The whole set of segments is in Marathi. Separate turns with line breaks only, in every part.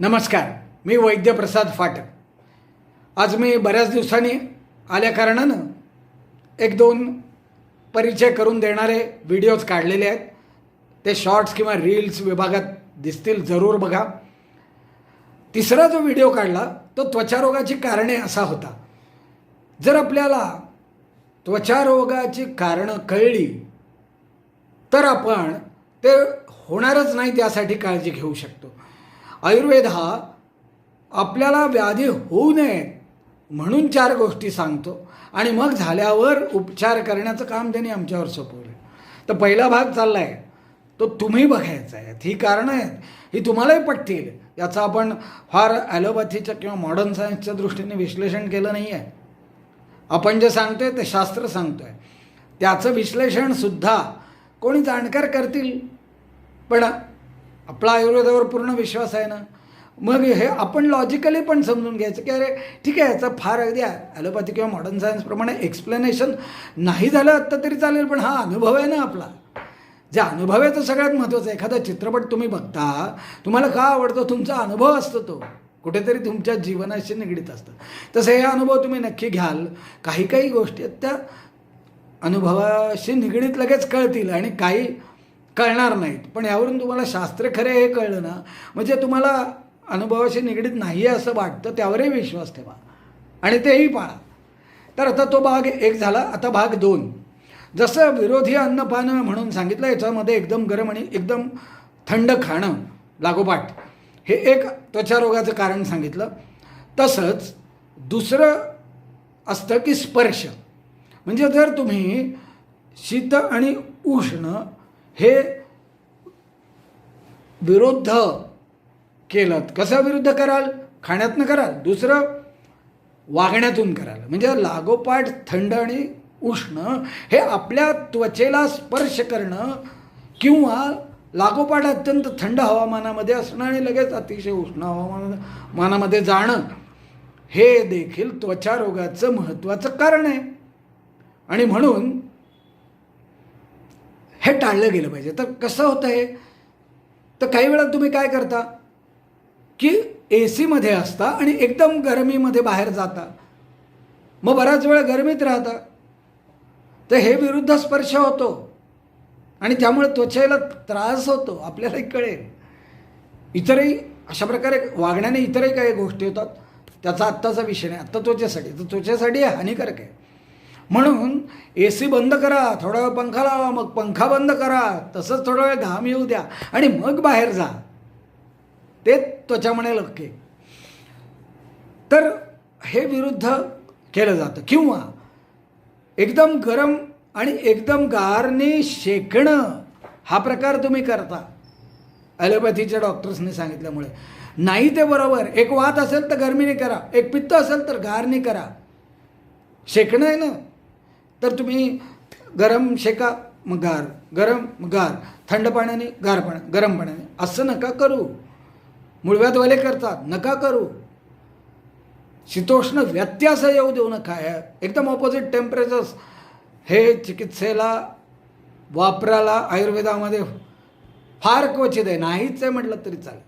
नमस्कार मी वैद्यप्रसाद फाटक. आज मी बऱ्याच दिवसांनी आल्या कारणानं एक दोन परिचय करून देणारे व्हिडिओज काढलेले आहेत. ते शॉर्ट्स किंवा रील्स विभागात दिसतील जरूर बघा. तिसरा जो व्हिडिओ काढला तो त्वचारोगाची कारणे असा होता. जर आपल्याला त्वचारोगाची कारणं कळली तर आपण ते होणारच नाही त्यासाठी काळजी घेऊ शकतो. आयुर्वेद हा आपल्याला व्याधी होऊ नये म्हणून चार गोष्टी सांगतो. आणि मग झाल्यावर उपचार करण्याचं काम त्यांनी आमच्यावर सोपवलं. तर पहिला भाग चालला आहे तो तुम्ही बघायचा आहे. ही कारणं आहेत. ही तुम्हालाही पटतील. याचं आपण फार ॲलोपॅथीच्या किंवा मॉडर्न सायन्सच्या दृष्टीने विश्लेषण केलं नाही आहे आपण जे सांगतो आहे ते शास्त्र सांगतो आहे त्याचं विश्लेषणसुद्धा कोणी जाणकार करतील. पण आपला आयुर्वेदावर पूर्ण विश्वास आहे ना. मग हे आपण लॉजिकली पण समजून घ्यायचं की अरे ठीक आहे याचं फार अगदी ॲलोपॅथी किंवा मॉडर्न सायन्सप्रमाणे एक्सप्लेनेशन नाही झालं आत्ता तरी चालेल पण हा अनुभव आहे ना आपला. जे अनुभव आहे तो सगळ्यात महत्त्वाचा आहे. एखादा चित्रपट तुम्ही बघता तुम्हाला का आवडतो? तुमचा अनुभव असतो तो. कुठेतरी तुमच्या जीवनाशी निगडीत असतं. तसं हे अनुभव तुम्ही नक्की घ्याल. काही काही गोष्टी आहेत त्या अनुभवाशी निगडीत लगेच कळतील आणि काही कळणार नाहीत. पण यावरून तुम्हाला शास्त्र खरे हे कळलं ना म्हणजे तुम्हाला अनुभवाशी निगडीत नाही आहे असं वाटतं त्यावरही विश्वास ठेवा. आणि तेही पाळा. तर आता तो भाग एक झाला आता भाग दोन. जसं विरोधी अन्नपान म्हणून सांगितलं याच्यामध्ये एकदम गरम आणि एकदम थंड खाणं लागोपाठ. हे एक त्वचारोगाचं कारण सांगितलं. तसंच दुसरं असतं की स्पर्श. म्हणजे जर तुम्ही शीत आणि उष्ण हे विरुद्ध केलं कसं विरुद्ध कराल? खाण्यातनं कराल. दुसरं वागण्यातून कराल. म्हणजे लागोपाठ थंड आणि उष्ण हे आपल्या त्वचेला स्पर्श करणं किंवा लागोपाठ अत्यंत थंड हवामानामध्ये असणं आणि लगेच अतिशय उष्ण हवामानामध्ये जाणं हे देखील त्वचारोगाचं महत्त्वाचं कारण आहे. आणि म्हणून हे टाळलं गेलं पाहिजे. तर कसं होतं हे? तर काही वेळा तुम्ही काय करता? की ए सीमध्ये असता आणि एकदम गरमीमध्ये बाहेर जाता. मग बराच वेळ गरमीत राहता. तर हे विरुद्ध स्पर्श होतो. आणि त्यामुळे त्वचेला त्रास होतो आपल्यालाही कळेल. इतरही अशा प्रकारे वागण्याने इतरही काही गोष्टी होतात त्याचा आत्ताचा विषय नाही. आत्ता त्वचेसाठी. तर त्वचेसाठी हानिकारक आहे. म्हणून ए सी बंद करा थोडा वेळ पंखा लावा मग पंखा बंद करा तसंच थोडा वेळ घाम येऊ द्या आणि मग बाहेर जा. ते त्वचा म्हणेल ओके तर हे विरुद्ध केलं जातं. किंवा एकदम गरम आणि एकदम गारने शेकणं हा प्रकार तुम्ही करता. ॲलोपॅथीच्या डॉक्टर्सनी सांगितल्यामुळे. नाही ते बरोबर. एक वात असेल तर गरमीने करा. एक पित्त असेल तर गारने करा. शेकणं आहे ना? तर तुम्ही गरम शेका मग गार गरम मग गार थंड पाण्याने गार पाण्या गरम पाण्याने. असं नका करू. मुळव्यातवाले करतात नका करू. शीतोष्ण व्यत्यास येऊ देऊ नका. एकदम ऑपोजिट टेम्परेचर्स हे चिकित्सेला वापराला आयुर्वेदामध्ये फार क्वचित आहे. नाहीच आहे म्हटलं तरी चालेल.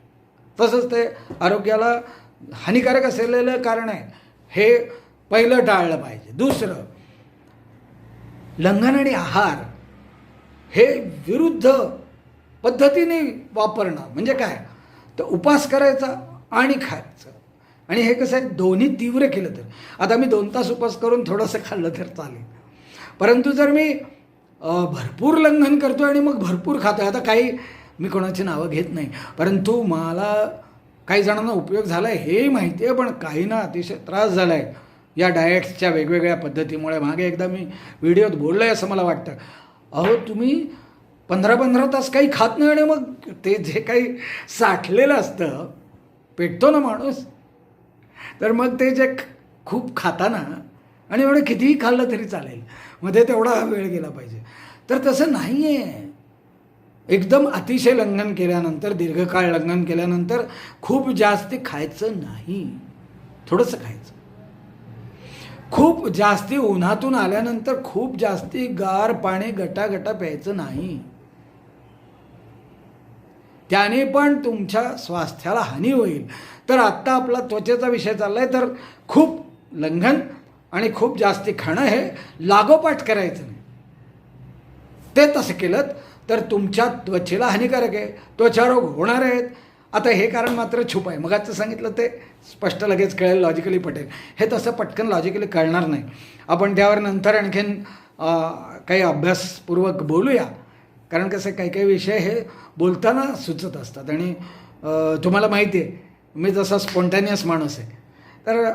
तसंच ते आरोग्याला हानिकारक असलेलं कारण आहे. हे पहिलं टाळलं पाहिजे. दुसरं लंघन आणि आहार हे विरुद्ध पद्धतीने वापरणं म्हणजे काय? तर उपास करायचा आणि खायचं. आणि हे कसं आहे? दोन्ही तीव्र केलं तर. आता मी दोन तास उपास करून थोडंसं खाल्लं तर चालेल. परंतु जर मी भरपूर लंघन करतो आणि मग भरपूर खातो आता काही मी कोणाची नावं घेत नाही. परंतु मला काही जणांना उपयोग झाला आहे हेही माहिती आहे पण काहींना अतिशय त्रास झाला आहे या डाएट्सच्या वेगवेगळ्या पद्धतीमुळे मागे एकदा मी व्हिडिओत बोललो आहे असं मला वाटतं. अहो तुम्ही पंधरा पंधरा तास काही खात नाही आणि मग ते जे काही साठलेलं असतं पेटतो ना माणूस. तर मग ते जे खूप खाताना आणि एवढं कितीही खाल्लं तरी चालेल. मध्ये तेवढा वेळ गेला पाहिजे. तर तसं नाही आहे एकदम अतिशय लंघन केल्यानंतर दीर्घकाळ लंघन केल्यानंतर खूप जास्त खायचं नाही. थोडंसं खायचं. खूप जास्ती उन्हातून आल्यानंतर खूप जास्ती गार पाणी गटागटा प्यायचं नाही. त्याने पण तुमच्या स्वास्थ्याला हानी होईल. तर आत्ता आपला त्वचेचा विषय चालला आहे तर खूप लंघन आणि खूप जास्ती खाणं हे लागोपाठ करायचं नाही. ते तसं केलं तर तुमच्या त्वचेला हानिकारक आहे. त्वचारोग होणार आहेत. आता हे कारण मात्र छुप आहे. मगाचं सांगितलं ते स्पष्ट लगेच कळेल लॉजिकली पटेल. हे तसं पटकन लॉजिकली कळणार नाही. आपण त्यावर नंतर आणखीन काही अभ्यासपूर्वक बोलूया. कारण कसं काही काही विषय हे बोलताना सुचत असतात. आणि तुम्हाला माहिती आहे मी जसा स्पॉन्टॅनियस माणूस आहे. तर